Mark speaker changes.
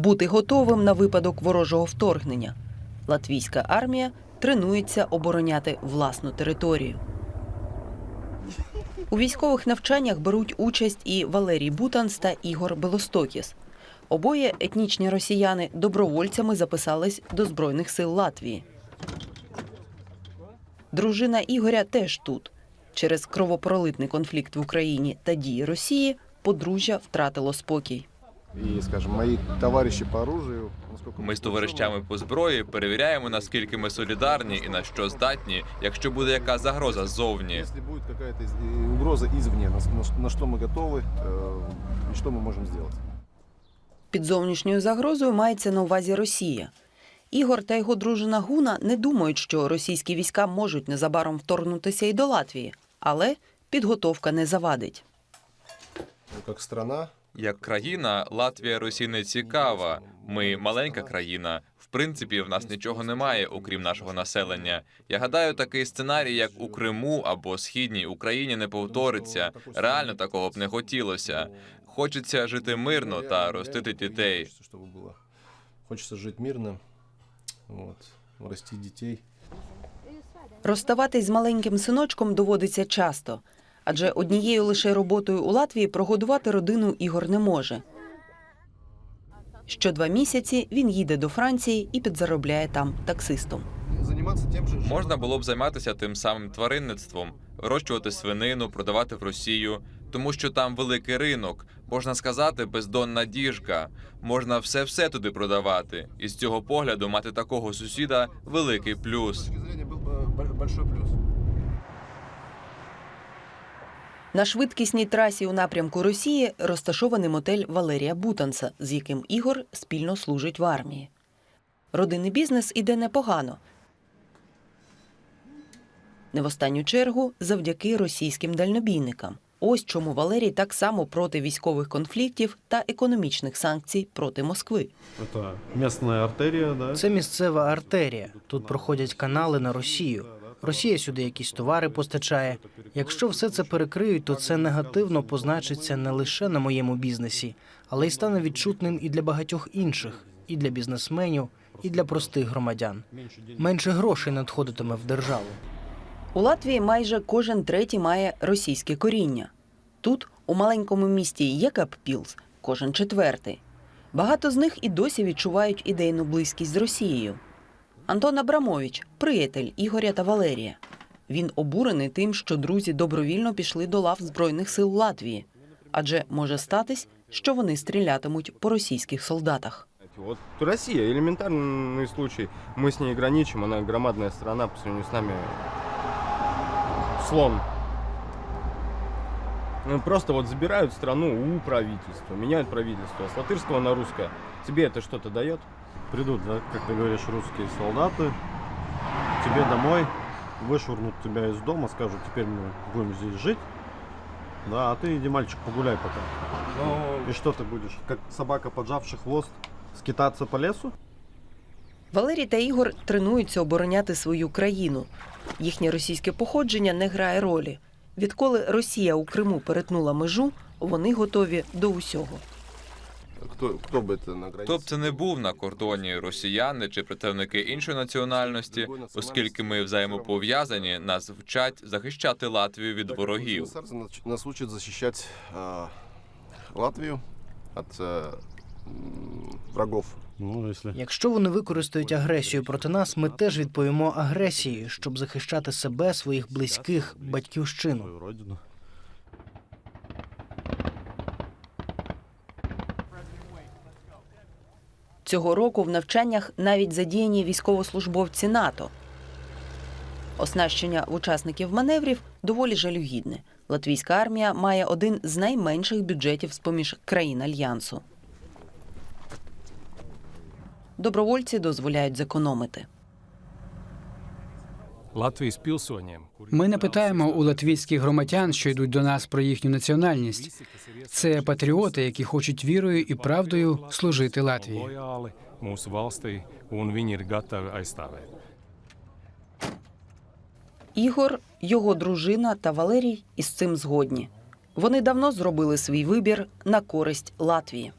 Speaker 1: бути готовим на випадок ворожого вторгнення. Латвійська армія тренується обороняти власну територію. У військових навчаннях беруть участь і Валерій Бутанс та Ігор Белостокіс. Обоє етнічні росіяни добровольцями записались до Збройних сил Латвії. Дружина Ігоря теж тут. Через кровопролитний конфлікт в Україні та дії Росії подружжя втратило спокій.
Speaker 2: И, скажем, мои товарищи по оружию, насколько...
Speaker 3: Ми з товаришами по зброї перевіряємо, наскільки ми солідарні і на що здатні, якщо буде яка загроза ззовні.
Speaker 2: Если будет какая-то из- э, угроза извне, на, на- на что мы готовы э, и что мы можем сделать.
Speaker 1: Під зовнішньою загрозою мається на увазі Росія. Ігор та його дружина Гуна не думають, що російські війська можуть незабаром вторгнутися і до Латвії, але підготовка не завадить.
Speaker 2: Ну, как страна,
Speaker 3: як країна, Латвія Росії не цікава. Ми маленька країна. В принципі, в нас нічого немає, окрім нашого населення. Я гадаю, такий сценарій, як у Криму або Східній Україні, не повториться. Реально такого б не хотілося. Хочеться жити мирно та ростити дітей.
Speaker 2: Хочется жить мирно, вот, растить детей.
Speaker 1: Розставатись з маленьким синочком доводиться часто, адже однією лише роботою у Латвії прогодувати родину Ігор не може. Що два місяці він їде до Франції і підзаробляє там таксистом.
Speaker 3: Можна було б займатися тим самим тваринництвом, вирощувати свинину, продавати в Росію, тому що там великий ринок, можна сказати, бездонна діжка. Можна все-все туди продавати. І з цього погляду мати такого сусіда великий плюс.
Speaker 1: На швидкісній трасі у напрямку Росії розташований мотель Валерія Бутанса, з яким Ігор спільно служить в армії. Родинний бізнес іде непогано. Не в останню чергу завдяки російським дальнобійникам. Ось чому Валерій так само проти військових конфліктів та економічних санкцій проти Москви.
Speaker 4: Это местная артерия, да?
Speaker 5: Це місцева артерія. Тут проходять канали на Росію. Росія сюди якісь товари постачає. Якщо все це перекриють, то це негативно позначиться не лише на моєму бізнесі, але й стане відчутним і для багатьох інших, і для бізнесменів, і для простих громадян. Менше грошей надходитиме в державу.
Speaker 1: У Латвії майже кожен третій має російське коріння. Тут, у маленькому місті Єкаппілс, кожен четвертий. Багато з них і досі відчувають ідейну близькість з Росією. Антон Абрамович приятель Ігоря та Валерія. Він обурений тим, що друзі добровільно пішли до лав Збройних сил Латвії, адже може статись, що вони стрілятимуть по російських солдатах.
Speaker 6: Вот Россия, элементарный случай. Мы с ней граничим, она громадная страна, по сравнению с нами слон. Ну, Просто вот забирают страну у правительства, меняют правительство с латышского на русское. Тебе это что-то дает?
Speaker 4: Придут, да, как ты говоришь, русские солдаты к тебе домой, вышвырнут тебя из дома, скажут, теперь мы будем здесь жить. Да, а ты иди, мальчик, погуляй пока.
Speaker 6: Ну,
Speaker 4: И что ты будешь, как собака, поджавший хвост, скитаться по лесу?
Speaker 1: Валерій та Ігор тренуються обороняти свою країну. Їхнє російське походження не грає ролі. Відколи Росія у Криму перетнула межу, вони готові до усього.
Speaker 2: Кто, кто бы это на границе?
Speaker 3: Хто б це не був на кордоні росіяни чи представники іншої національності, оскільки ми взаємопов'язані, нас вчать захищати Латвію від ворогів.
Speaker 2: Нас учат защищать а, Латвию от врагов.
Speaker 4: Ну, если...
Speaker 5: Якщо вони використають агресію проти нас, ми теж відповімо агресією, щоб захищати себе, своїх близьких, батьківщину.
Speaker 4: Свою родину.
Speaker 1: Цього року в навчаннях навіть задіяні військовослужбовці НАТО. Оснащення в учасників маневрів доволі жалюгідне. Латвійська армія має один з найменших бюджетів з-поміж країн альянсу. Добровольці дозволяють зекономити.
Speaker 7: Латвійсь пілсонiem.
Speaker 8: Ми не питаємо у латвійських громадян, що йдуть до нас про їхню національність. Це патріоти, які хочуть вірою і правдою служити Латвії.
Speaker 1: Ігор, його дружина та Валерій із цим згодні. Вони давно зробили свій вибір на користь Латвії.